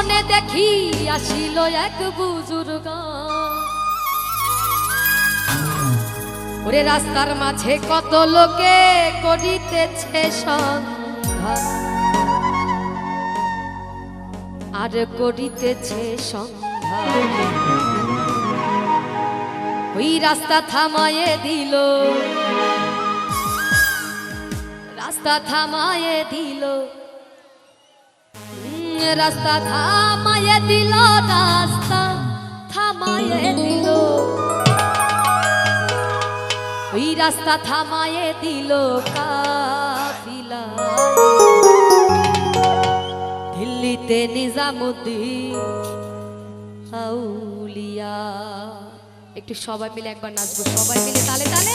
স্বপনে দেখি আসিল এক বুজুর্গ। ওরে রাস্তার মাঝে কত লোকে করিতেছে আর করিতেছে ওই রাস্তা থামায়ে দিল। রাস্তা থামায়ে দিল। রাস্তা থামায়ে দিল রাস্তা, থামায় দিল। ওই রাস্তা থামায়ে দিল কাফিলা। দিল্লিতে নিজামুদ্দিন আউলিয়া। একটু সবাই মিলে একবার নাচবো, সবাই মিলে তালে তালে।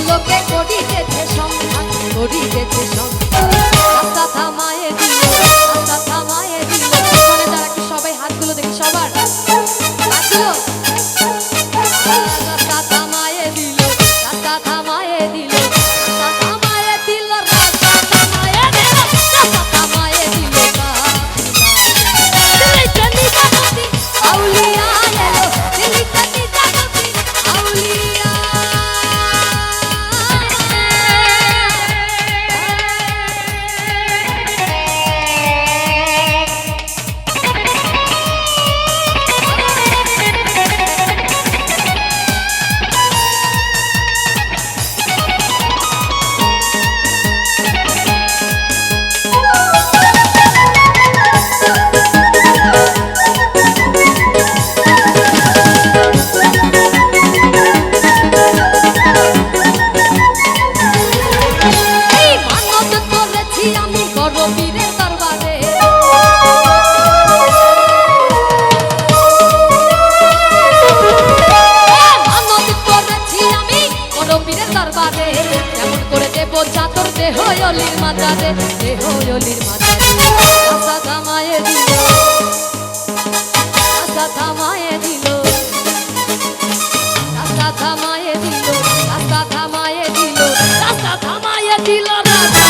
মাত্র তো লোকে করিতেছে সন্ধান করিতেছে সন্ধান রাস্তা থামায়ে দিল রাস্তা থামায়ে দিল এখানে যারা কি সবাই হাতগুলো দেখি সবার? হাতগুলো? অলির মাজারে দেহ অলির মাজারে আশা থামায়ে দিল, আশা থামায়ে দিল, আশা থামায়ে দিল, আশা থামায়ে দিল, আশা থামায়ে দিল রাস্তা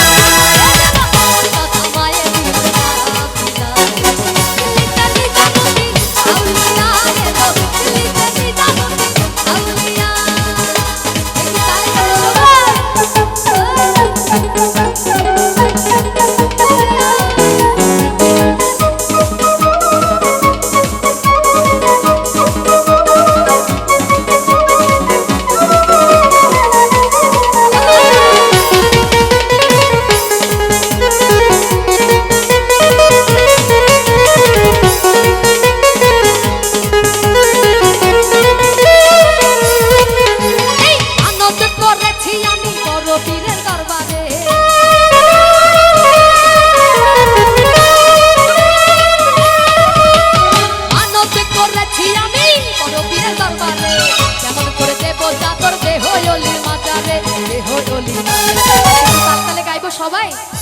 好呗。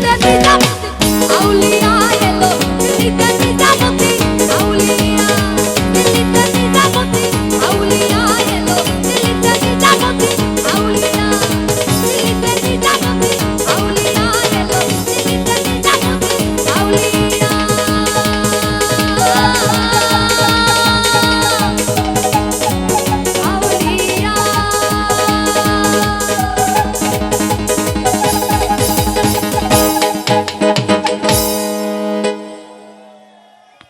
te quita